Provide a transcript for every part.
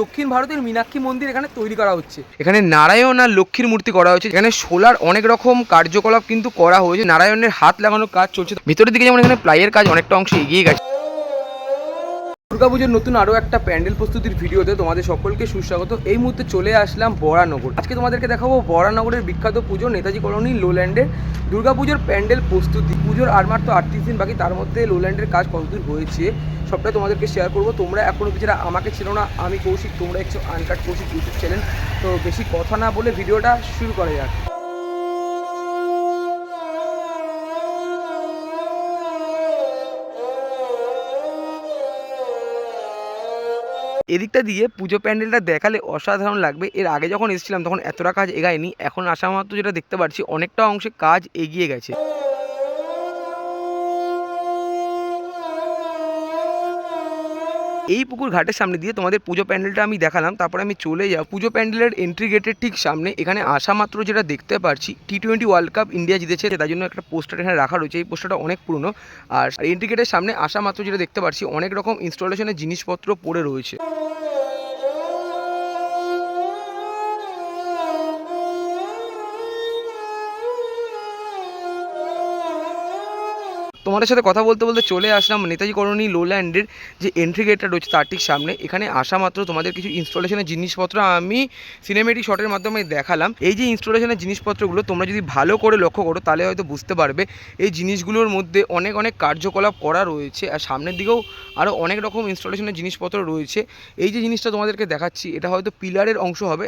দক্ষিণ ভারতের মীনাক্ষী মন্দির এখানে তৈরি করা হচ্ছে। এখানে নারায়ণ আর লক্ষ্মীর মূর্তি করা হয়েছে। এখানে সোলার অনেক রকম কার্যকলাপ কিন্তু করা হয়েছে। নারায়ণের হাত লাগানোর কাজ চলছে। ভিতরের দিকে যেমন এখানে প্লাইয়ের কাজ অনেকটা অংশ এগিয়ে গেছে। দুর্গাপুজোর নতুন আরও একটা প্যান্ডেল প্রস্তুতির ভিডিওতে তোমাদের সকলকে সুস্বাগত। এই মুহূর্তে চলে আসলাম বরানগর। আজকে তোমাদেরকে দেখাবো বরানগরের বিখ্যাত পুজো নেতাজি কলোনি লোল্যান্ডের দুর্গাপুজোর প্যান্ডেল প্রস্তুতি। পুজোর আর মাত্র আটত্রিশ দিন বাকি তার মধ্যে লোল্যান্ডের কাজ কতদূর হয়েছে? সবটাই তোমাদেরকে শেয়ার করব। তোমরা এখনও কিছুটা আমাকে ছিল না, আমি কৌশিক, তোমরা একটু আনকাট কৌশিক ইউটিউব চ্যানেল তো বেশি কথা না বলে ভিডিওটা শুরু করা যাক। এদিকটা দিয়ে পুজো প্যান্ডেলটা দেখালে অসাধারণ লাগবে। এর আগে যখন এসেছিলাম, তখন এতটা কাজ এগায়নি। এখন আসা মাত্র যেটা দেখতে পাচ্ছি অনেকটা অংশে কাজ এগিয়ে গেছে। এই পুকুর ঘাটের সামনে দিয়ে তোমাদের পুজো প্যান্ডেলটা আমি দেখালাম, তারপরে আমি চলে যাব। পুজো প্যান্ডেলের এন্ট্রি গেটের ঠিক সামনে, এখানে আসা মাত্র যেটা দেখতে পারছি T twenty world cup India জিতেছে, তার জন্য একটা পোস্টার এখানে রাখা রয়েছে, এই পোস্টারটা অনেক পুরনো। আর এন্ট্রি গেটের সামনে আসা মাত্র যেটা দেখতে পারছি, অনেক রকম ইনস্টলেশনের জিনিসপত্র পড়ে রয়েছে। তোমাদের সাথে কথা বলতে বলতে চলে আসলাম নেতাজি কলোনি লোল্যান্ডের যে এন্ট্রি গেটটা রয়েছে তার ঠিক সামনে। এখানে আসা মাত্র তোমাদের কিছু ইনস্টলেশনের জিনিসপত্র। আমি সিনেমেটিক শটের মাধ্যমে দেখালাম। এই যে ইনস্টলেশনের জিনিসপত্রগুলো তোমরা যদি ভালো করে লক্ষ্য করো, তাহলে হয়তো বুঝতে পারবে। এই জিনিসগুলোর মধ্যে অনেক অনেক কার্যকলাপ করা রয়েছে আর সামনের দিকেও আরও অনেক রকম ইনস্টলেশনের জিনিসপত্র রয়েছে। এই যে জিনিসটা তোমাদেরকে দেখাচ্ছি, এটা হয়তো পিলারের অংশ হবে।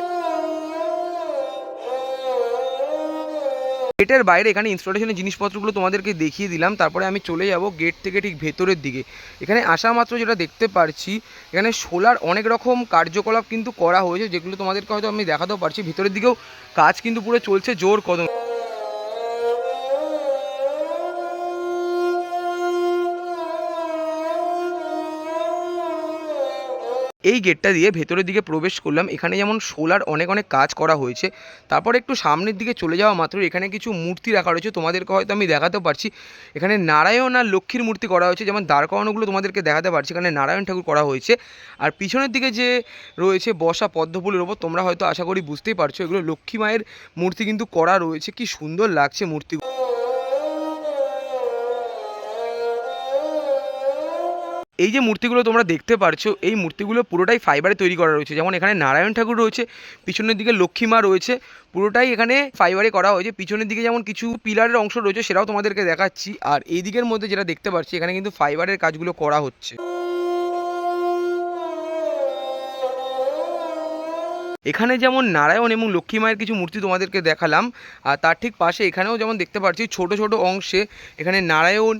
গেটের বাইরে এখানে ইনস্টলেশনের জিনিসপত্রগুলো তোমাদেরকে দেখিয়ে দিলাম। তারপরে আমি চলে যাব গেট থেকে ঠিক ভেতরের দিকে। এখানে আসা মাত্র যেটা দেখতে পারছি, এখানে সোলার অনেক রকম কার্যকলাপ কিন্তু করা হয়েছে, যেগুলো তোমাদেরকে হয়তো আমি দেখাতেও পারছি। ভিতরের দিকেও কাজ কিন্তু পুরো চলছে জোর কদম। এই গেটটা দিয়ে ভেতরের দিকে প্রবেশ করলাম। এখানে যেমন সোলার অনেক অনেক কাজ করা হয়েছে। তারপর একটু সামনের দিকে চলে যাওয়া মাত্র এখানে কিছু মূর্তি রাখা রয়েছে। তোমাদেরকে হয়তো আমি দেখাতে পারছি। এখানে নারায়ণ আর লক্ষ্মীর মূর্তি করা হয়েছে। যেমন দাঁড় তোমাদেরকে দেখাতে পারছি। এখানে নারায়ণ ঠাকুর করা হয়েছে। আর পিছনের দিকে যে রয়েছে বসা পদ্মফুলের ওপর, তোমরা হয়তো আশা করি বুঝতেই পারছ, এগুলো লক্ষ্মী মায়ের মূর্তি কিন্তু করা রয়েছে। কি সুন্দর লাগছে মূর্তি এই যে মূর্তিগুলো তোমরা দেখতে পারছ, এই মূর্তিগুলো পুরোটাই ফাইবারে তৈরি করা রয়েছে। যেমন এখানে নারায়ণ ঠাকুর রয়েছে, পিছনের দিকে লক্ষ্মী মা রয়েছে, পুরোটাই এখানে ফাইবারে করা হয়েছে। পিছনের দিকে যেমন কিছু পিলারের অংশ রয়েছে, সেটাও তোমাদেরকে দেখাচ্ছি। আর এই দিকের মধ্যে যেটা দেখতে পাচ্ছি, এখানে কিন্তু ফাইবারের কাজগুলো করা হচ্ছে। এখানে যেমন নারায়ণ এবং লক্ষ্মী মায়ের কিছু মূর্তি তোমাদেরকে দেখালাম, আর তার ঠিক পাশে এখানেও যেমন দেখতে পাচ্ছি ছোট ছোট অংশে এখানে নারায়ণ,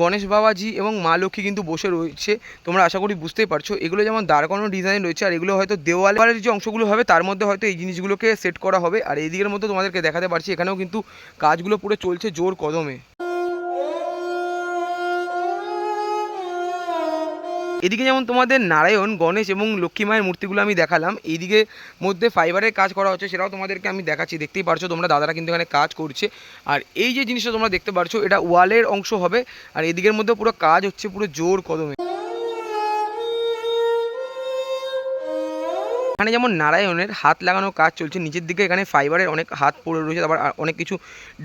গণেশ বাবাজি এবং মা লক্ষ্মী কিন্তু বসে রয়েছে। তোমরা আশা করি বুঝতেই পারছ, এগুলো যেমন দাঁড় করানো ডিজাইন রয়েছে আর এগুলো হয়তো দেওয়ালের যে অংশগুলো হবে তার মধ্যে হয়তো এই জিনিসগুলোকে সেট করা হবে। আর এই দিকের মধ্যে তোমাদেরকে দেখাতে পারছি, এখানেও কিন্তু কাজগুলো পুরো চলছে জোর কদমে। এদিকে যেমন তোমাদের নারায়ণ, গণেশ এবং লক্ষ্মী মায়ের মূর্তিগুলো আমি দেখালাম, এইদিকে মধ্যে ফাইবারের কাজ করা হচ্ছে, সেটাও তোমাদেরকে আমি দেখাচ্ছি, দেখতেই পারছ তোমরা, দাদারা কিন্তু এখানে কাজ করছে। আর এই যে জিনিসটা তোমরা দেখতে পারছ, এটা ওয়ালের অংশ হবে, আর এদিকের মধ্যে পুরো কাজ হচ্ছে, পুরো জোর কদমে। এখানে যেমন নারায়ণের হাত লাগানো কাজ চলছে, নিচের দিকে এখানে ফাইবারের অনেক হাত পড়ে রয়েছে আর অনেক কিছু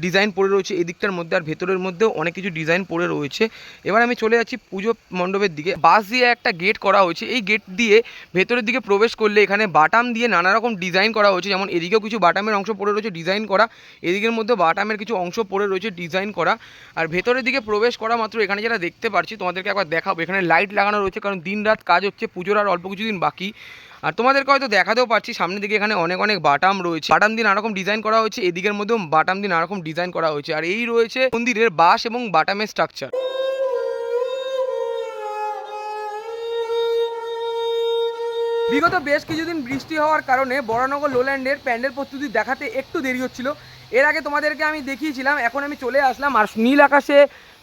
ডিজাইন পড়ে রয়েছে এই দিকটার মধ্যে আর ভেতরের মধ্যেও অনেক কিছু ডিজাইন পড়ে রয়েছে। এবার আমি চলে যাচ্ছি পুজো মণ্ডপের দিকে। বাঁশ দিয়ে একটা গেট করা হয়েছে, এই গেট দিয়ে ভেতরের দিকে প্রবেশ করলে এখানে বাটাম দিয়ে নানা রকম ডিজাইন করা হয়েছে, যেমন এদিকেও কিছু বাটামের অংশ পড়ে রয়েছে ডিজাইন করা, এদিকের মধ্যে বাটামের কিছু অংশ পড়ে রয়েছে ডিজাইন করা। আর ভেতরের দিকে প্রবেশ করা মাত্র এখানে যেটা দেখতে পাচ্ছি তোমাদেরকে একবার দেখাবো। এখানে লাইট লাগানো রয়েছে, কারণ দিন রাত কাজ হচ্ছে, পুজোর আর অল্প কিছুদিন বাকি। আর তোমাদেরকে হয়তো দেখাতেও পারছি, সামনের দিকে এখানে অনেক অনেক বাটাম রয়েছে। বাটাম দিয়ে নানারকম ডিজাইন করা হয়েছে, এদিকের মধ্যেও বাটাম দিয়ে নানারকম ডিজাইন করা হয়েছে। আর এই রয়েছে মন্দিরের বাঁশ এবং বাটামের স্ট্রাকচার বিগত বেশ কিছুদিন বৃষ্টি হওয়ার কারণে বরানগর লোল্যান্ডের প্যান্ডেল প্রস্তুতি দেখাতে একটু দেরি হচ্ছিল। এর আগে তোমাদেরকে আমি দেখিয়েছিলাম, এখন আমি চলে আসলাম আর নীল আকাশে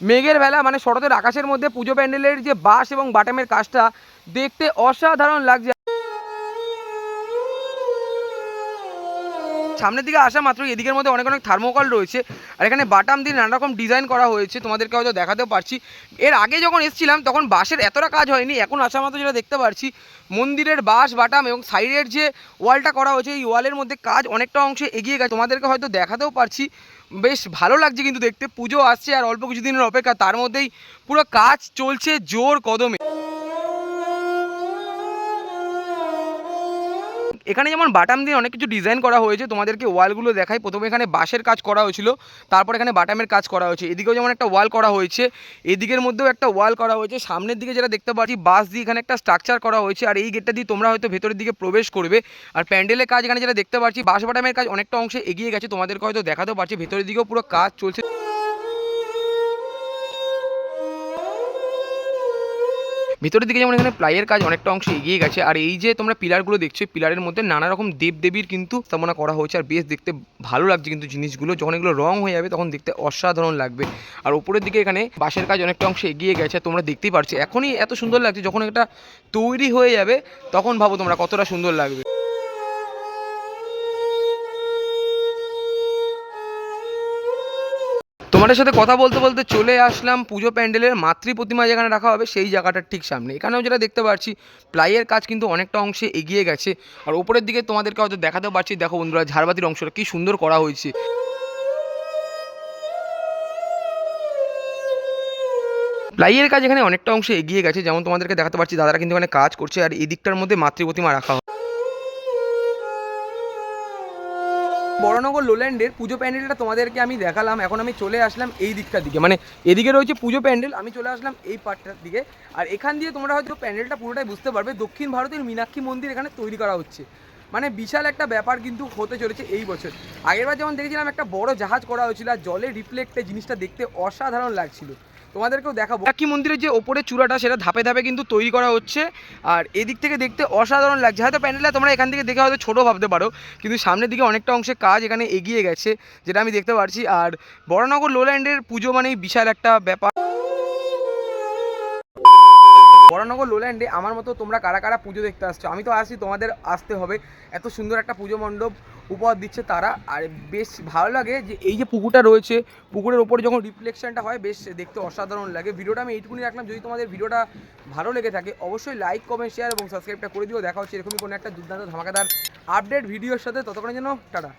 মেঘের বেলা মানে শরতের আকাশের মধ্যে পুজো প্যান্ডেলের যে বাঁশ এবং বাটামের কাজটা দেখতে অসাধারণ লাগছে। সামনের দিকে আসা মাত্র, এদিকের মধ্যে অনেক অনেক থার্মোকল রয়েছে। আর এখানে বাটাম দিয়ে নানা রকম ডিজাইন করা হয়েছে, তোমাদেরকে হয়তো দেখাতেও পারছি। এর আগে যখন এসেছিলাম, তখন বাঁশের এতটা কাজ হয়নি, এখন আসা মাত্র যেটা দেখতে পারছি, মন্দিরের বাঁশ বাটাম এবং সাইডের যে ওয়ালটা করা হয়েছে, এই ওয়ালের মধ্যে কাজ অনেকটা অংশে এগিয়ে গেছে। তোমাদেরকে হয়তো দেখাতেও পারছি, বেশ ভালো লাগছে কিন্তু দেখতে। পুজো আসছে আর অল্প কিছুদিনের অপেক্ষা, তার মধ্যেই পুরো কাজ চলছে জোর কদমে। এখানে যেমন বাটাম দিয়ে অনেক কিছু ডিজাইন করা হয়েছে, তোমাদেরকে ওয়ালগুলো দেখাই। প্রথমে এখানে বাঁশের কাজ করা হয়েছিল, তারপর এখানে বাটামের কাজ করা হয়েছে। এদিকেও যেমন একটা ওয়াল করা হয়েছে, এদিকের মধ্যেও একটা ওয়াল করা হয়েছে। সামনের দিকে যেটা দেখতে পাচ্ছি, বাঁশ দিয়ে এখানে একটা স্ট্রাকচার করা হয়েছে, আর এই গেটটা দিয়ে তোমরা হয়তো ভেতরের দিকে প্রবেশ করবে। আর প্যান্ডেলের কাজ এখানে যেটা দেখতে পাচ্ছি, বাঁশ বাটামের কাজ অনেকটা অংশে এগিয়ে গেছে, তোমাদেরকে হয়তো দেখাতেও পারছি। ভেতরের দিকেও পুরো কাজ চলছে। ভিতরের দিকে যেমন এখানে প্লাইয়ের কাজ অনেকটা অংশ এগিয়ে গেছে, আর এই যে তোমরা পিলারগুলো দেখছ পিলারের মধ্যে নানা রকম দেব দেবীর কিন্তু স্থাপনা করা হয়েছে, আর বেশ দেখতে ভালো লাগছে কিন্তু জিনিসগুলো। যখন এগুলো রং হয়ে যাবে, তখন দেখতে অসাধারণ লাগবে। আর উপরের দিকে এখানে বাঁশের কাজ অনেকটা অংশ এগিয়ে গেছে, তোমরা দেখতেই পারছ। এখনই এত সুন্দর লাগছে, যখন এটা তৈরি হয়ে যাবে, তখন ভাবো তোমরা কতটা সুন্দর লাগবে। তোমাদের সাথে কথা বলতে বলতে চলে আসলাম পুজো প্যান্ডেলের মাতৃ প্রতিমা যেখানে রাখা হবে, সেই জায়গাটার ঠিক সামনে। এখানেও যেটা দেখতে পাচ্ছি, প্লাইয়ের কাজ কিন্তু অনেকটা অংশে এগিয়ে গেছে। আর ওপরের দিকে তোমাদেরকে হয়তো দেখাতেও পারছি, দেখো বন্ধুরা ঝাড়বাতির অংশটা কি সুন্দর করা হয়েছে। প্লাইয়ের কাজ এখানে অনেকটা অংশে এগিয়ে গেছে, যেমন তোমাদেরকে দেখাতে পারছি, দাদারা কিন্তু এখানে কাজ করছে, আর এই দিকটার মধ্যে মাতৃ প্রতিমা রাখা বড়নগর লোল্যান্ডের পুজো প্যান্ডেলটা তোমাদেরকে আমি দেখালাম। এখন আমি চলে আসলাম এই দিকটার দিকে। মানে এদিকে রয়েছে পুজো প্যান্ডেল, আমি চলে আসলাম এই পার্টটার দিকে। আর এখান দিয়ে তোমরা হয়তো প্যান্ডেলটা পুরোটাই বুঝতে পারবে। দক্ষিণ ভারতের মীনাক্ষী মন্দির এখানে তৈরি করা হচ্ছে। মানে বিশাল একটা ব্যাপার কিন্তু হতে চলেছে এই বছর। আগেরবার যেমন দেখেছিলাম একটা বড় জাহাজ করা হয়েছিল আর জলে রিফ্লেক্টে জিনিসটা দেখতে অসাধারণ লাগছিল। তোমাদেরকেও দেখাবো। একই মন্দিরের যে ওপরে চূড়াটা সেটা ধাপে ধাপে কিন্তু তৈরি করা হচ্ছে। আর এদিক থেকে দেখতে অসাধারণ লাগছে। হয়তো প্যান্ডেলটা তোমরা এখান থেকে দেখে হয়তো ছোটো ভাবতে পারো, কিন্তু সামনের দিকে অনেকটা অংশে কাজ এখানে এগিয়ে গেছে, যেটা আমি দেখতে পারছি। আর বড়নগর লোল্যান্ডের পুজো মানেই বিশাল একটা ব্যাপার। বড়নগর লোল্যান্ডে আমার মতো তোমরা কারা কারা পুজো দেখতে আসছো? আমি তো আসি তোমাদের আসতে হবে। এত সুন্দর একটা পুজো মণ্ডপ উপহার দিচ্ছে তারা। আর বেশ ভালো লাগে যে এই যে পুকুরটা রয়েছে, পুকুরের ওপরে যখন রিফ্লেকশনটা হয়, বেশ দেখতে অসাধারণ লাগে। ভিডিওটা আমি এইটুকুনি রাখলাম। যদি তোমাদের ভিডিওটা ভালো লেগে থাকে, অবশ্যই লাইক কমেন্ট শেয়ার এবং সাবস্ক্রাইবটা করে দিও। দেখা হচ্ছে এরকমই কোনো একটা দুর্দান্ত ধামাকাদার আপডেট ভিডিওর সাথে। ততক্ষণের জন্য, টাটা।